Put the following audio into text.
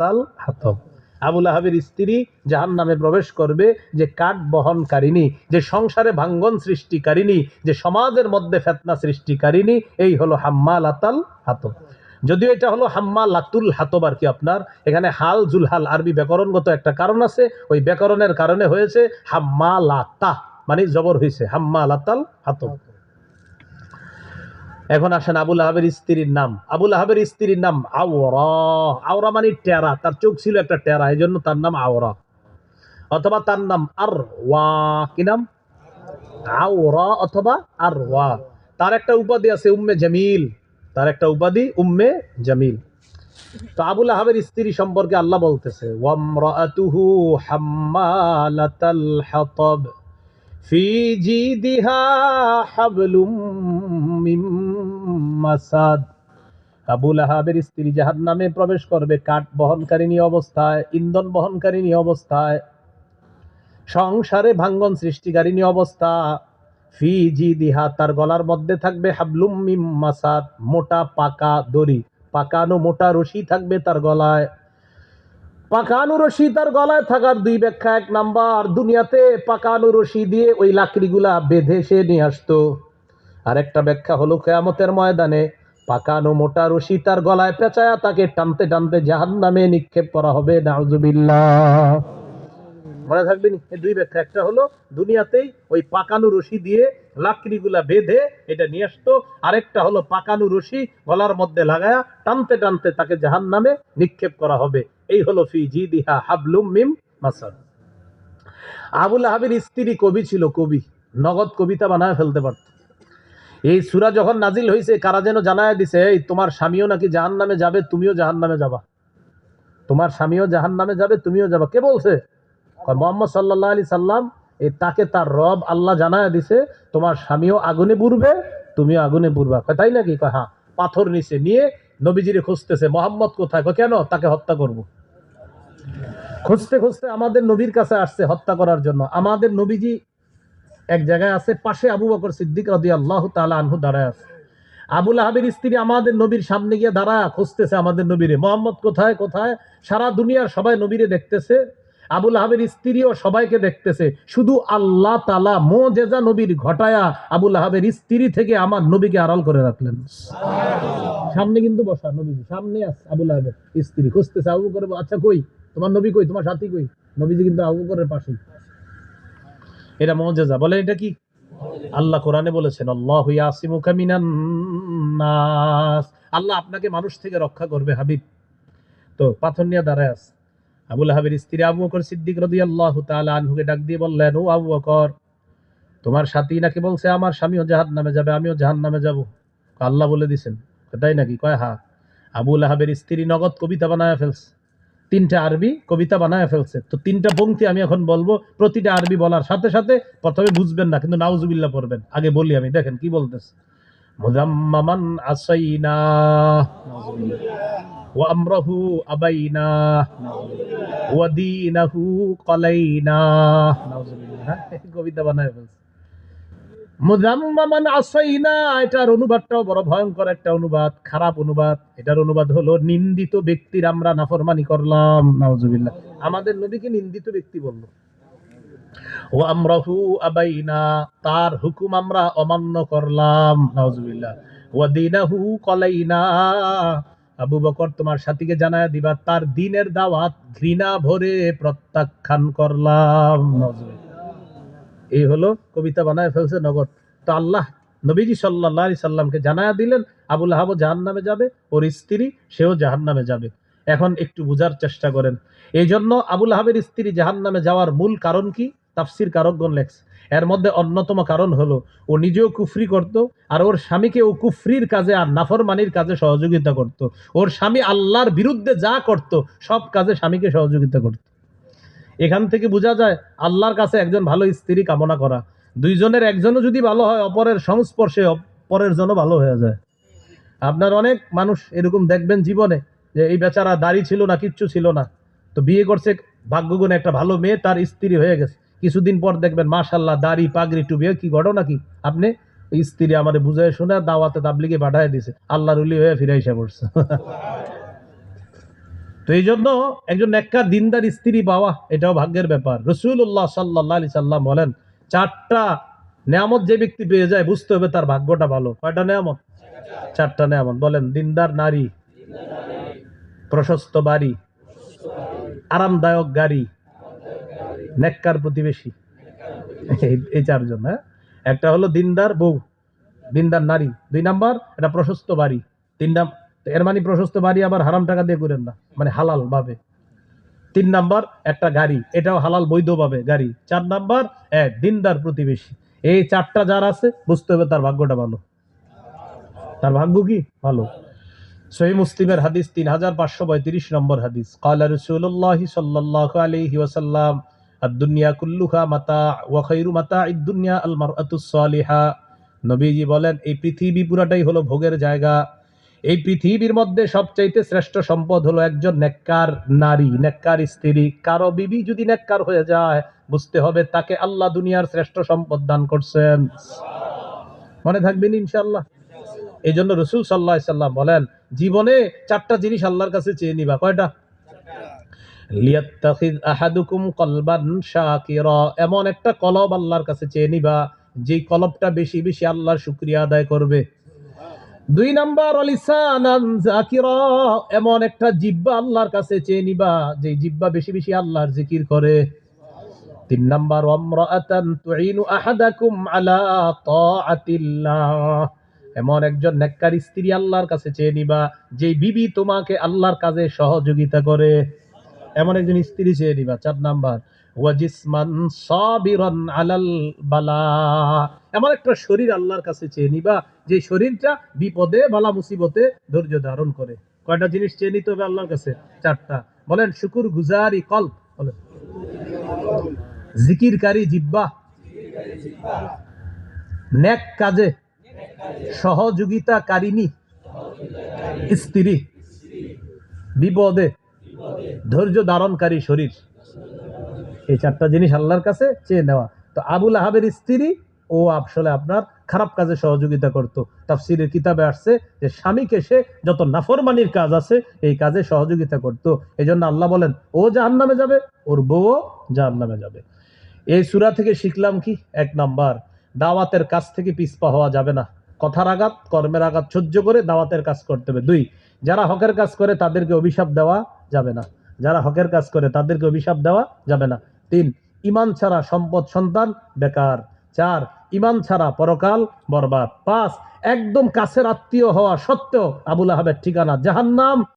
আতাল হাতব আবুল আহাবের স্ত্রী জাহান নামে প্রবেশ করবে যে কাঠ বহনকারিনী যে সংসারে ভাঙ্গন সৃষ্টিকারিনী যে সমাজের মধ্যে ফেতনা সৃষ্টিকারিনী এই হলো হাম্মাল আতাল হাতব যদিও এটা হলো হাম্মা লাতুল হাতব আর কি আপনার, এখানে হাল জুলহাল আরবি ব্যাকরণগত একটা কারণ আছে, ওই ব্যাকরণের কারণে হয়েছে হাম্মা লাতা মানে জবর হয়েছে হাম্মা লাতাল হাতব এখন আসেন আবুল আহাবের স্ত্রীর নাম। আবুল আহাবের স্ত্রীর নাম আওরা। আওরা মানে টেরা, তার চোখ ছিল একটা টেরা এই জন্য তার নাম আওরা। অথবা তার নাম আর ওয়া কি নাম? আওরা অথবা আর ওয়া তার একটা উপাধি আছে উম্মে জামিল। তার একটা উপাধি উম্মে জামিল। তো আবুল আহাবের স্ত্রী সম্পর্কে আল্লাহ বলতেছে ওয়ামরাতুহু হাম্মালাতাল হাতাব। في جيدها حبل من مسد আবুল আহাবের স্ত্রী জাহান নামে প্রবেশ করবে কাঠ বহনকারিণী অবস্থায় ইন্ধন বহনকারিণী অবস্থায় সংসারে ভাঙ্গন সৃষ্টিকারিণী অবস্থা ফি জি দিহা তার গলার মধ্যে থাকবে হাবলুম মিম মাসাদ মোটা পাকা দড়ি পাকানো মোটা রশি থাকবে তার গলায় পাকানো রশি তার গলায় থাকার দুই ব্যাখ্যা, এক নাম্বার, দুনিয়াতে পাকানু রশি দিয়ে ওই লাকড়িগুলা বেঁধে সে নিয়ে আসতো। আর একটা ব্যাখ্যা হলো, কেয়ামতের ময়দানে পাকানো মোটা রশি তার গলায় পেঁচায়া তাকে টানতে টানতে জাহান নামে নিক্ষেপ করা হবে। নাউজুবিল্লাহ। মনে থাকবে দুই ব্যাখ্যা, একটা হলো দুনিয়াতেই ওই পাকানো রশি দিয়ে লাকড়িগুলা বেঁধে এটা নিয়ে আসতো। আরেকটা হলো পাকানো রশি গলার মধ্যে লাগায়া টানতে টানতে তাকে জাহান নামে নিক্ষেপ করা হবে। এই হলো ফি জি দিহা হাবলুম মিম মাসাদ আবুল আহাবের স্ত্রী কবি ছিল কবি, নগদ কবিতা বানায় ফেলতে পারত। এই সুরা যখন নাজিল হয়েছে কারা যেন জানায় দিছে, এই, তোমার স্বামীও নাকি জাহান নামে যাবে, তুমিও জাহান নামে যাবা। তোমার স্বামীও জাহান নামে যাবে, তুমিও যাবা। কে বলছে? মোহাম্মদ সাল্লাহ আলি সাল্লাম এই তাকে তার রব আল্লাহ জানায় দিছে, তোমার স্বামীও আগুনে পুড়বে, তুমিও আগুনে কয়, তাই নাকি? হ্যাঁ পাথর নিচে নিয়ে নবীজিরে খুঁজতেছে, মোহাম্মদ কোথায়? কেন? তাকে হত্যা করব। খুঁজতে খুঁজতে আমাদের নবীর কাছে আসছে হত্যা করার জন্য। আমাদের নবীজি এক জায়গায় আছে, পাশে আবু বকর সিদ্দিক রদি আল্লাহ তালা আনহু দাঁড়ায় আছে। আবুল আহাবের স্ত্রী আমাদের নবীর সামনে গিয়ে দাঁড়া খুঁজতেছে আমাদের নবীরে। মোহাম্মদ কোথায় কোথায়? সারা দুনিয়ার সবাই নবীরে দেখতেছে, আবুল আহাবের স্ত্রীও সবাইকে দেখতেছে। শুধু আল্লাহ তালা মোজেজা নবীর ঘটায়া আবুল আহাবের স্ত্রী থেকে আমার নবীকে আড়াল করে রাখলেন। সামনে কিন্তু বসা নবীজি, সামনে আছে আবুল আহাবের স্ত্রী। খুঁজতেছে আবু করে আচ্ছা কই? তোমার নবী কই? তোমার সাথী কই? নবীজি কিন্তু আবু করের পাশেই। এটা মজেজা। বলে এটা কি? আল্লাহ কোরআনে বলেছেন, আল্লাহ ইয়াসিমুকা মিনান নাস। আল্লাহ আপনাকে মানুষ থেকে রক্ষা করবে, হাবিব। তো পাথর নিয়ে দাঁড়ায় আছে। আবুল হাবির স্ত্রী আবু বকর সিদ্দিক রাদিয়াল্লাহু তাআলা আনহুকে ডাক দিয়ে বললেন, ও আবু বকর, তোমার সাথী নাকি বলছে আমার স্বামীও জাহান নামে যাবে, আমিও জাহান নামে যাব? আল্লাহ বলে দিছেন। তাই নাকি? কয়, হা। আবুল আহাবের স্ত্রী নগদ কবিতা বানায় ফেলছে। তিনটা আরবি কবিতা বানায় ফেলছে। তো তিনটা পংক্তি আমি এখন বলব। প্রতিটা আরবি বলার সাথে সাথে প্রথমে বুঝবেন না, কিন্তু নাউজুবিল্লাহ পড়বেন। আগে বলি আমি, দেখেন কি বলতেছে। মুজাম্মামান আসাইনা, ওয়া আবাইনা, ওয়া কলাইনা। হ্যাঁ? কবিতা বানায় ফেলছে। মুজাম্মামান আসাইনা, এটার অনুবাদটাও বড় ভয়ঙ্কর একটা অনুবাদ, খারাপ অনুবাদ। এটার অনুবাদ হলো, নিন্দিত ব্যক্তির আমরা নাফরমানি করলাম। নাউজুবিল্লাহ। আমাদের নবীকে নিন্দিত ব্যক্তি বলল। ও আমরাহু আবাইনা, তার হুকুম আমরা অমান্য করলাম। নাউজুবিল্লাহ। ওয়া দিনাহু কলাইনা, আবু বকর তোমার সাথীকে জানায় দিবা, তার দিনের দাওয়াত ঘৃণা ভরে প্রত্যাখ্যান করলাম। নাউজুবিল্লাহ। এই হলো কবিতা বানায় ফেলছে নগদ। তো আল্লাহ নবীজি সাল্লাহ আলি সাল্লামকে জানায়া দিলেন আবুল আহাবও জাহান নামে যাবে, ওর স্ত্রী সেও জাহান নামে যাবে। এখন একটু বোঝার চেষ্টা করেন। এই জন্য আবুল আহাবের স্ত্রী জাহান নামে যাওয়ার মূল কারণ কি? তাফসির কারকগণ লেখছে, এর মধ্যে অন্যতম কারণ হলো, ও নিজেও কুফরি করত, আর ওর স্বামীকে ও কুফরির কাজে আর নাফরমানির কাজে সহযোগিতা করত। ওর স্বামী আল্লাহর বিরুদ্ধে যা করত, সব কাজে স্বামীকে সহযোগিতা করত। এখান থেকে বোঝা যায় আল্লাহর কাছে একজন ভালো স্ত্রী কামনা করা। দুইজনের একজনও যদি ভালো হয়, অপরের সংস্পর্শে অপরের জন্য ভালো হয়ে যায়। আপনার অনেক মানুষ এরকম দেখবেন জীবনে যে এই বেচারা দাড়ি ছিল না, কিচ্ছু ছিল না। তো বিয়ে করছে ভাগ্যগুণে একটা ভালো মেয়ে, তার স্ত্রী হয়ে গেছে। কিছুদিন পর দেখবেন মাশাল্লাহ দাড়ি পাগড়ি টুবি কি ঘটনা কি? আপনি স্ত্রী আমাদের বুঝায় শুনে, দাওয়াতে তাবলিগে পাঠায় দিছে। আল্লাহর উলি হয়ে ফিরে এসে পড়ছে। তো এই জন্য একজন নেককার দিনদার স্ত্রী পাওয়া এটাও ভাগ্যের ব্যাপার। রসুল্লাহ সাল্লাহ আলি সাল্লাম বলেন, চারটা নেয়ামত যে ব্যক্তি পেয়ে যায় বুঝতে হবে তার ভাগ্যটা ভালো। কয়টা নেয়ামত? চারটা নেয়ামত। বলেন, দিনদার নারী, প্রশস্ত বাড়ি, আরামদায়ক গাড়ি, নেককার প্রতিবেশী। এই- চারজন হ্যাঁ? একটা হলো দিনদার বউ, দিনদার নারী। দুই নাম্বার, এটা প্রশস্ত বাড়ি। তিন নাম এর মানে প্রশস্ত বাড়ি আবার হারাম টাকা দিয়ে করেন না। মানে হালাল ভাবে। তিন নাম্বার, একটা গাড়ি। এটাও হালাল বৈধ ভাবে গাড়ি। চার নাম্বার, এক, দিনদার প্রতিবেশী। এই চারটা যার আছে, বুঝতে হবে তার ভাগ্যটা ভালো। তার ভাগ্য কি? ভালো। সহি মুসলিমের হাদিস তিন হাজার পাঁচশো পঁয়ত্রিশ নম্বর হাদিস। কালা রসুল্লাহ সাল্লাহ আলহি ওয়াসাল্লাম আদুনিয়া কুল্লুহা মাতা ওয়াখাইরু মাতা ইদুনিয়া আল মারআতুস সালিহা নবীজি বলেন, এই পৃথিবী পুরাটাই হলো ভোগের জায়গা। এই পৃথিবীর মধ্যে সবচাইতে শ্রেষ্ঠ সম্পদ হলো একজন নেককার নারী, নেককার স্ত্রী। কারও বিবি যদি নেককার হয়ে যায়, বুঝতে হবে তাকে আল্লাহ দুনিয়ার শ্রেষ্ঠ সম্পদ দান করছেন। মনে থাকবেন ইনশাল্লাহ এই জন্য রসুল সাল্লাহ সাল্লাম বলেন, জীবনে চারটা জিনিস আল্লাহর কাছে চেয়ে নিবা। কয়টা? আহাদুকুম কলবান এমন একটা কলব আল্লাহর কাছে চেয়ে নিবা, যেই কলবটা বেশি বেশি আল্লাহর শুক্রিয়া আদায় করবে। দুই নাম্বার জাকিরা এমন একটা জিব্বা আল্লাহর কাছে চেয়ে নিবা যে জিব্বা বেশি বেশি আল্লাহর জিকির করে। তিন নাম্বার এমন একজন নেককার স্ত্রী আল্লাহর কাছে চেয়ে নিবা যে বিবি তোমাকে আল্লাহর কাজে সহযোগিতা করে। এমন একজন স্ত্রী চেয়ে নিবা। চার নাম্বার, ওয়াজিসমান আলাল বালা, এমন একটা শরীর আল্লাহর কাছে চেয়ে নিবা যে শরীরটা বিপদে, বালা মুসিবতে ধৈর্য ধারণ করে। কয়টা জিনিস চেয়ে নিতে হবে আল্লাহর কাছে? চারটা। বলেন শুকুর গুজারি কল বলেন, জিকিরকারী জিব্বা। নেক কাজে সহযোগিতাকারিনী স্ত্রী। বিপদে ধৈর্য ধারণকারী শরীর। এই চারটা জিনিস আল্লাহর কাছে চেয়ে নেওয়া। তো আবুল আহাবের স্ত্রী ও আসলে আপনার খারাপ কাজে সহযোগিতা করত। তাফসিরের কিতাবে আসছে যে, স্বামীকে সে যত নাফরমানির কাজ আছে, এই কাজে সহযোগিতা করত। এই জন্য আল্লাহ বলেন, ও জাহান নামে যাবে, ওর বউও জাহান নামে যাবে। এই সুরা থেকে শিখলাম কি? এক নাম্বার, দাওয়াতের কাজ থেকে পিছপা হওয়া যাবে না। কথার আঘাত, কর্মের আঘাত সহ্য করে দাওয়াতের কাজ করতে হবে। দুই, যারা হকের কাজ করে তাদেরকে অভিশাপ দেওয়া যাবে না। যারা হকের কাজ করে তাদেরকে অভিশাপ দেওয়া যাবে না। তিন ইমান ছাড়া সম্পদ সন্তান বেকার। চার ইমান ছাড়া পরকাল বরবাদ। পাঁচ একদম কাছের আত্মীয় হওয়া সত্ত্বেও আবুল আহাবের ঠিকানা জাহান্নাম।